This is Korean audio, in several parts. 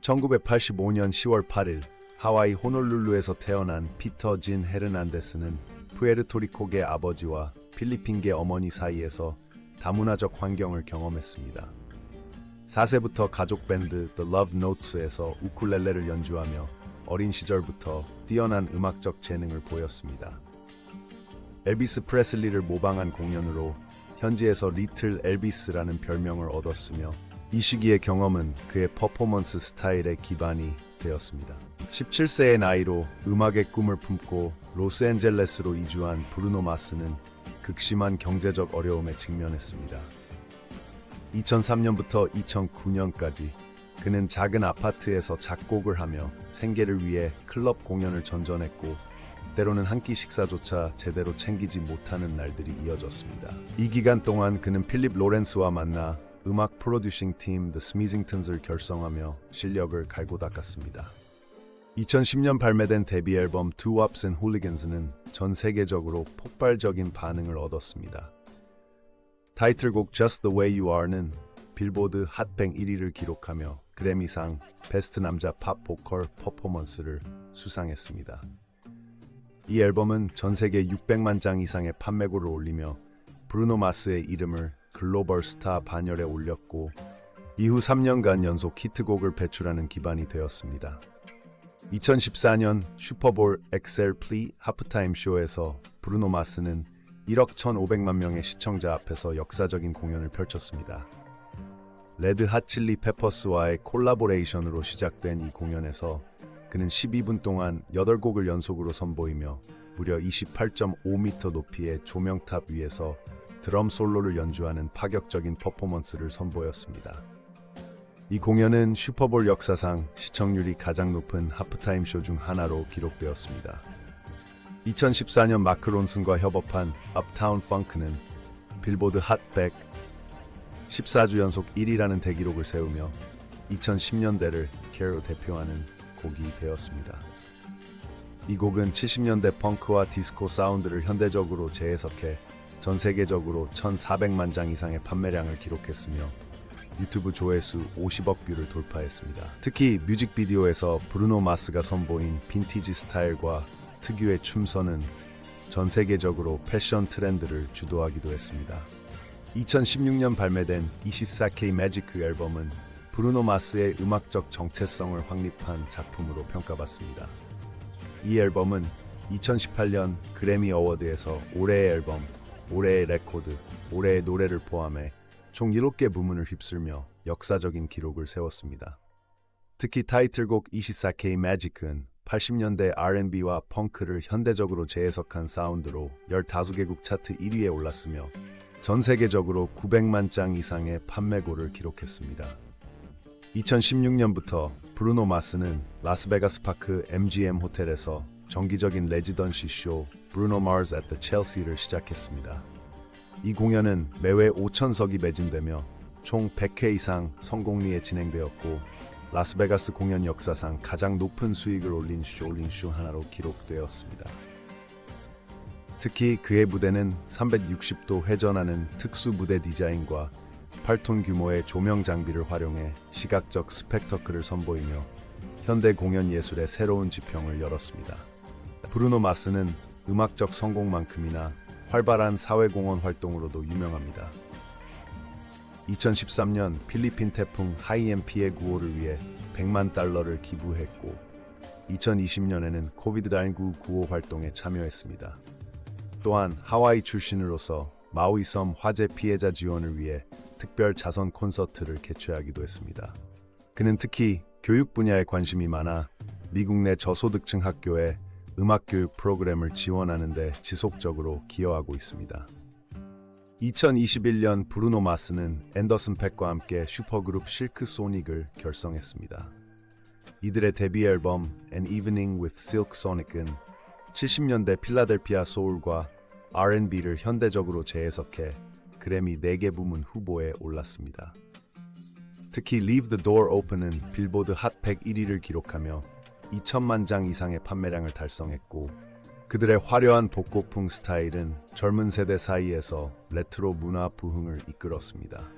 1985년 10월 8일 하와이 호놀룰루에서 태어난 피터 진 헤르난데스는 푸에르토리코계 아버지와 필리핀계 어머니 사이에서 다문화적 환경을 경험했습니다. 4세부터 가족 밴드 The Love Notes에서 우쿨렐레를 연주하며 어린 시절부터 뛰어난 음악적 재능을 보였습니다. 엘비스 프레슬리를 모방한 공연으로 현지에서 리틀 엘비스라는 별명을 얻었으며 이 시기의 경험은 그의 퍼포먼스 스타일의 기반이 되었습니다. 17세의 나이로 음악의 꿈을 품고 로스앤젤레스로 이주한 브루노 마스는 극심한 경제적 어려움에 직면했습니다. 2003년부터 2009년까지 그는 작은 아파트에서 작곡을 하며 생계를 위해 클럽 공연을 전전했고 때로는 한 끼 식사조차 제대로 챙기지 못하는 날들이 이어졌습니다. 이 기간 동안 그는 필립 로렌스와 만나 음악 프로듀싱 팀 The Smithingtons을 결성하며 실력을 갈고 닦았습니다. 2010년 발매된 데뷔 앨범 Two Ups and Hooligans는 전 세계적으로 폭발적인 반응을 얻었습니다. 타이틀곡 Just the Way You Are는 빌보드 핫뱅 1위를 기록하며 그래미상 베스트 남자 팝 보컬 퍼포먼스를 수상했습니다. 이 앨범은 전 세계 600만 장 이상의 판매고를 올리며 브루노 마스의 이름을 글로벌 스타 반열에 올렸고 이후 3년간 연속 히트곡을 배출하는 기반이 되었습니다. 2014년 슈퍼볼 엑셀 플리 하프타임 쇼에서 브루노 마스는 1억 1,500만 명의 시청자 앞에서 역사적인 공연을 펼쳤습니다. 레드 핫칠리 페퍼스와의 콜라보레이션으로 시작된 이 공연에서 그는 12분 동안 8곡을 연속으로 선보이며 무려 28.5m 높이의 조명탑 위에서 드럼 솔로를 연주하는 파격적인 퍼포먼스를 선보였습니다. 이 공연은 슈퍼볼 역사상 시청률이 가장 높은 하프타임 쇼 중 하나로 기록되었습니다. 2014년 마크 론슨과 협업한 업타운 펑크는 빌보드 핫100 14주 연속 1위라는 대기록을 세우며 2010년대를 캐로 대표하는 곡이 되었습니다. 이 곡은 70년대 펑크와 디스코 사운드를 현대적으로 재해석해 전 세계적으로 1,400만 장 이상의 판매량을 기록했으며 유튜브 조회수 50억 뷰를 돌파했습니다. 특히 뮤직비디오에서 브루노 마스가 선보인 빈티지 스타일과 특유의 춤선은 전 세계적으로 패션 트렌드를 주도하기도 했습니다. 2016년 발매된 24K 매지크 앨범은 브루노 마스의 음악적 정체성을 확립한 작품으로 평가받습니다. 이 앨범은 2018년 그래미 어워드에서 올해의 앨범, 올해의 레코드, 올해의 노래를 포함해 총 7개 부문을 휩쓸며 역사적인 기록을 세웠습니다. 특히 타이틀곡 24K 매직은 80년대 R&B와 펑크를 현대적으로 재해석한 사운드로 15개국 차트 1위에 올랐으며 전 세계적으로 900만 장 이상의 판매고를 기록했습니다. 2016년부터 브루노 마스는 라스베가스 파크 MGM 호텔에서 정기적인 레지던시 쇼 브루노 마르스 at the Chelsea를 시작했습니다. 이 공연은 매회 5천석이 매진되며 총 100회 이상 성공리에 진행되었고 라스베가스 공연 역사상 가장 높은 수익을 올린 쇼링 쇼 하나로 기록되었습니다. 특히 그의 무대는 360도 회전하는 특수 무대 디자인과 8톤 규모의 조명 장비를 활용해 시각적 스펙터클을 선보이며 현대 공연 예술의 새로운 지평을 열었습니다. 브루노 마스는 음악적 성공만큼이나 활발한 사회공헌 활동으로도 유명합니다. 2013년 필리핀 태풍 하이엠 피해 구호를 위해 100만 달러를 기부했고 2020년에는 코비드-19 구호 활동에 참여했습니다. 또한 하와이 출신으로서 마우이 섬 화재 피해자 지원을 위해 특별 자선 콘서트를 개최하기도 했습니다. 그는 특히 교육 분야에 관심이 많아 미국 내 저소득층 학교에 음악 교육 프로그램을 지원하는 데 지속적으로 기여하고 있습니다. 2021년 브루노 마스는 앤더슨 팩과 함께 슈퍼그룹 실크 소닉을 결성했습니다. 이들의 데뷔 앨범 An Evening with Silk Sonic은 70년대 필라델피아 소울과 R&B를 현대적으로 재해석해 그래미 4개 부문 후보에 올랐습니다. 특히 Leave the Door Open은 빌보드 핫100 1위를 기록하며 2천만 장 이상의 판매량을 달성했고 그들의 화려한 복고풍 스타일은 젊은 세대 사이에서 레트로 문화 부흥을 이끌었습니다.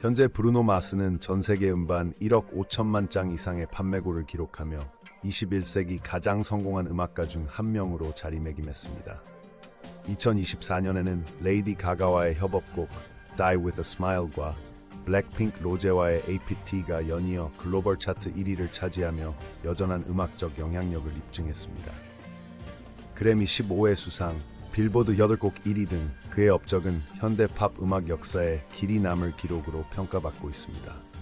현재 브루노 마스는 전 세계 음반 1억 5천만 장 이상의 판매고를 기록하며 21세기 가장 성공한 음악가 중 한 명으로 자리매김했습니다. 2024년에는 레이디 가가와의 협업곡 Die With A Smile과 블랙핑크 로제와의 APT가 연이어 글로벌 차트 1위를 차지하며 여전한 음악적 영향력을 입증했습니다. 그래미 15회 수상, 빌보드 8곡 1위 등 그의 업적은 현대 팝 음악 역사에 길이 남을 기록으로 평가받고 있습니다.